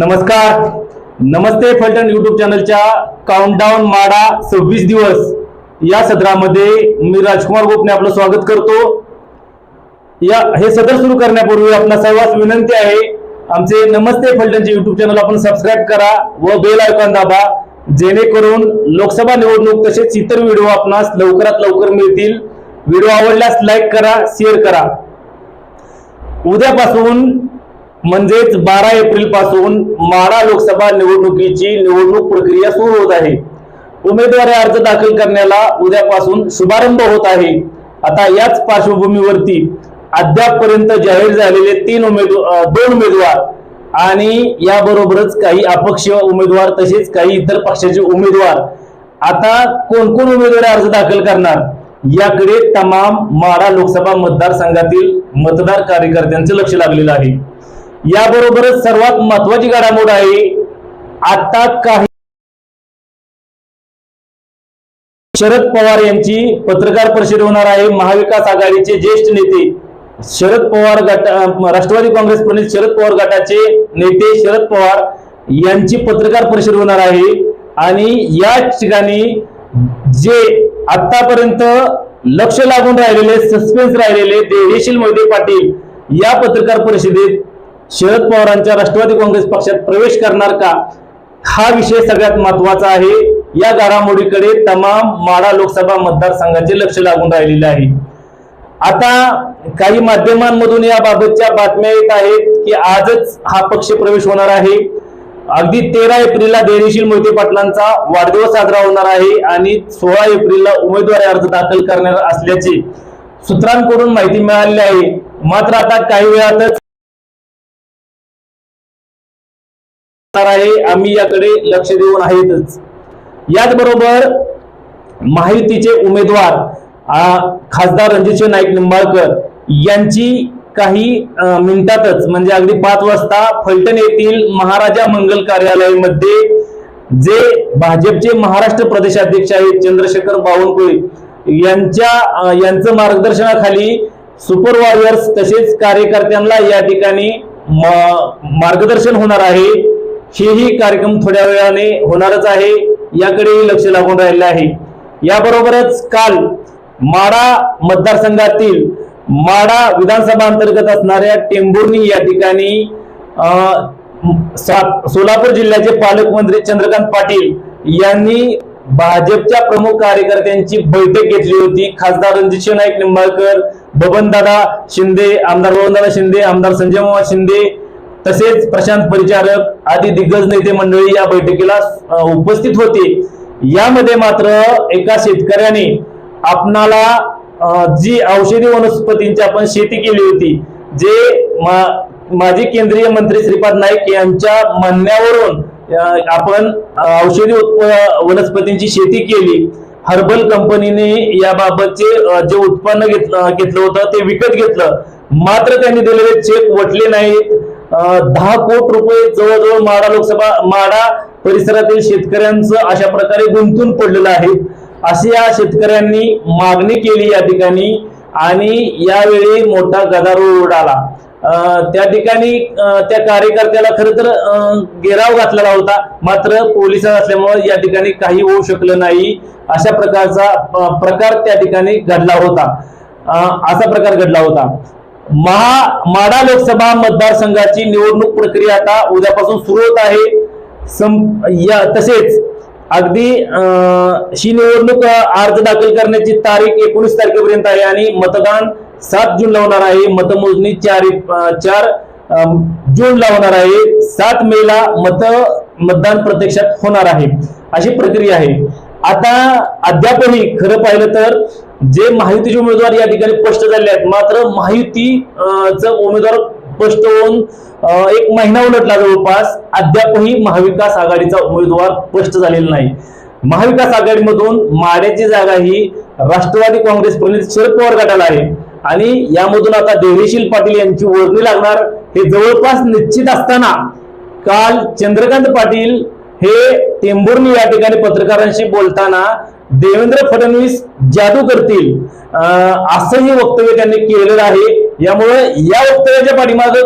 नमस्कार. नमस्ते फलटण युट्यूब चॅनलच्या काउंटडाऊन माडा सव्वीस दिवस. या सत्रामध्ये मी राजकुमार गोपने आपलं स्वागत करतो. या हे सत्र सुरू करण्यापूर्वी आपल्या सर्वांस विनंती आहे आमचे नमस्ते फलटणचे युट्यूब चॅनल आपण सबस्क्राईब करा व बेल आयकॉन दाबा जेणेकरून लोकसभा निवडणूक तसेच इतर व्हिडिओ आपणास लवकरात लवकर मिळतील. व्हिडिओ आवडल्यास लाईक करा शेअर करा. उद्यापासून म्हणजेच बारा एप्रिलपासून माढा लोकसभा निवडणुकीची निवडणूक प्रक्रिया सुरू होत आहे. उमेदवारी अर्ज दाखल करण्याला उद्यापासून शुभारंभ होत आहे. आता याच पार्श्वभूमीवरती अद्यापपर्यंत जाहीर झालेले तीन उमेदवार दोन उमेदवार आणि याबरोबरच काही अपक्ष उमेदवार तसेच काही इतर पक्षाचे उमेदवार आता कोण कोण उमेदवारी अर्ज दाखल करणार? याकडे तमाम माढा लोकसभा मतदारसंघातील मतदार कार्यकर्त्यांचं लक्ष लागलेलं आहे. याबरोबरच सर्वात महत्वाची घडामोड आहे आता काही शरद पवार यांची पत्रकार परिषद होणार आहे महाविकास आघाडीचे ज्येष्ठ नेते शरद पवार गट राष्ट्रवादी काँग्रेस प्रणित शरद पवार गटाचे नेते शरद पवार यांची पत्रकार परिषद होणार आहे. आणि या ठिकाणी जे आतापर्यंत लक्ष लागून राहिलेले सस्पेन्स राहिलेले देशील मोहिते पाटील या पत्रकार परिषदेत शरद पवारांच्या राष्ट्रवादी काँग्रेस पक्षात प्रवेश करणार का? हा विषय सगळ्यात महत्त्वाचा आहे. या घडामोडीकडे तमाम माडा लोकसभा मतदारसंघाचे लक्ष लागून राहिलेले आहे. आता काही माध्यमांमधून याबाबतच्या बातम्या येत आहेत की आजच हा पक्ष प्रवेश होणार आहे. अगदी तेरा एप्रिलला धैर्यशील मोहिते पाटलांचा वाढदिवस साजरा होणार आहे आणि सोळा एप्रिलला उमेदवारी अर्ज दाखल करणार असल्याचे सूत्रांकडून माहिती मिळाली आहे. मात्र आता काही वेळातच आहे आम्ही याकडे लक्ष देऊन आहेतच. याचबरोबर माहितीचे उमेदवार खासदार रणजितसिंह नाईक निंबाळकर यांची काही मिनिटातच म्हणजे अगदी पाच वाजता फलटण येथील महाराजा मंगल कार्यालयामध्ये जे भाजपचे महाराष्ट्र प्रदेशाध्यक्ष आहेत चंद्रशेखर बावनकुळे यांच्या यांचं मार्गदर्शनाखाली सुपरवायर्स तसेच कार्यकर्त्यांना या ठिकाणी मार्गदर्शन होणार आहे. हेही कार्यक्रम थोड्या वेळाने होणारच आहे. याकडेही लक्ष लागून राहिलं आहे. याबरोबरच काल माडा मतदारसंघातील माडा विधानसभा अंतर्गत असणाऱ्या टेंभुर्णी या ठिकाणी सा- सोलापूर जिल्ह्याचे पालकमंत्री चंद्रकांत पाटील यांनी भाजपच्या प्रमुख कार्यकर्त्यांची बैठक घेतली होती. खासदार रणजित नाईक निंबाळकर बबनदादा शिंदे आमदार बबनदादा शिंदे आमदार संजय मामा शिंदे तसेच प्रशांत परिचारक आदी दिग्गज नेते मंडळी या बैठकीला उपस्थित होते. यामध्ये मात्र एका शेतकऱ्याने आपणाला जी औषधी वनस्पतींची आपण शेती केली होती जे मा- माजी केंद्रीय मंत्री श्रीपाद नाईक यांच्या म्हणण्यावरून आपण औषधी उत्प- वनस्पतींची शेती केली. हर्बल कंपनीने याबाबतचे जे उत्पन्न घेतलं घेतलं होतं ते विकत घेतलं. मात्र त्यांनी दिलेले चेक वटले नाहीत. दहा कोटी रुपये जवळजवळ माडा लोकसभा माडा परिसरातील शेतकऱ्यांचं अशा प्रकारे गुंतून पडलेलं आहे. अशी या शेतकऱ्यांनी मागणी केली या ठिकाणी आणि यावेळी मोठा गदारोळ उडाला अं, त्या ठिकाणी त्या कार्यकर्त्याला खर तर गेराव घेराव घातलेला होता. मात्र पोलिसात असल्यामुळे या ठिकाणी काही होऊ शकलं नाही. अशा प्रकारचा प्रकार त्या ठिकाणी घडला होता. असा प्रकार घडला होता. महा माडा लोकसभा मतदारसंघाची निवडणूक प्रक्रिया आता उद्यापासून सुरू होत आहे. सं या तसेच अगदी ही निवडणूक अर्ज दाखल करण्याची तारीख एकोणीस तारखेपर्यंत आहे आणि मतदान सात जूनला होणार आहे. मतमोजणी चार चार जूनला होणार आहे. सात मेला मत मतदान प्रत्यक्षात होणार आहे. अशी प्रक्रिया आहे. आता अद्यापही खरं पाहिलं तर जे माहितीचे उमेदवार या ठिकाणी स्पष्ट झाले आहेत मात्र महायुती उमेदवार स्पष्ट होऊन एक महिना उलटला जवळपास अद्यापही महाविकास आघाडीचा उमेदवार स्पष्ट झालेला नाही. महाविकास आघाडीमधून माड्याची जागा ही राष्ट्रवादी काँग्रेस प्रणित शरद पवार गटाला आहे. आणि यामधून आता देवेशील पाटील यांची वर्णी लागणार हे जवळपास निश्चित असताना काल चंद्रकांत पाटील हे टेंभुर्णी या ठिकाणी पत्रकारांशी बोलताना देवेंद्र फडणवीस जादू करतील. असंही वक्तव्य त्यांनी केलेलं आहे. यामुळे या वक्तव्याच्या पाठीमाग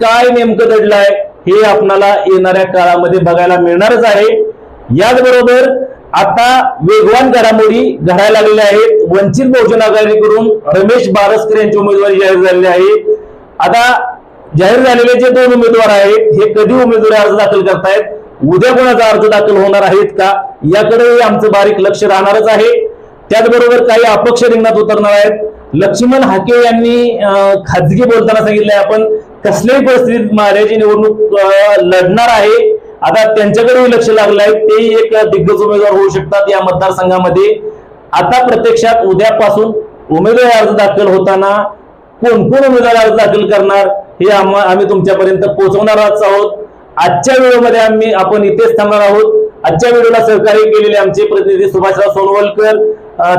काय नेमकं दडलं आहे हे आपणाला येणाऱ्या काळामध्ये बघायला मिळणारच आहे. याचबरोबर आता वेगवान घडामोडी घडायला लागलेल्या आहेत. वंचित बहुजन आघाडीकडून रमेश बारसकर यांची उमेदवारी जाहीर झालेली आहे आता जाहीर झालेले जे दोन उमेदवार आहेत हे कधी उमेदवारी अर्ज दाखल करतायत उद्या कोणाचा अर्ज दाखल होणार आहेत का याकडेही आमचं बारीक लक्ष राहणारच आहे. त्याचबरोबर काही अपक्ष रिंगणात उतरणार आहेत. लक्ष्मण हाके यांनी खाजगी बोलताना सांगितलंय आपण कसल्याही परिस्थितीत महाराजी निवडणूक लढणार आहे. आता त्यांच्याकडेही लक्ष लागलं आहे तेही एक दिग्गज उमेदवार होऊ शकतात या मतदारसंघामध्ये. आता प्रत्यक्षात उद्यापासून उमेदवारी अर्ज दाखल होताना कोण कोण उमेदवार अर्ज दाखल करणार हे आम्हा- आम्ही तुमच्यापर्यंत पोहोचवणारच आहोत. आजच्या व्हिडिओमध्ये आम्ही आपण इथेच थांबणार आहोत. आजच्या व्हिडिओला सहकार्य केलेले आमचे प्रतिनिधी सुभाषराव सोनवलकर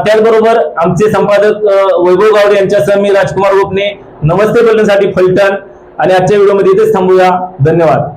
त्याचबरोबर आमचे संपादक वैभव गावडे यांच्यासह मी राजकुमार गोपने. नमस्ते बोलण्यासाठी फलटण. आणि आजच्या व्हिडिओमध्ये इथेच थांबूया. धन्यवाद.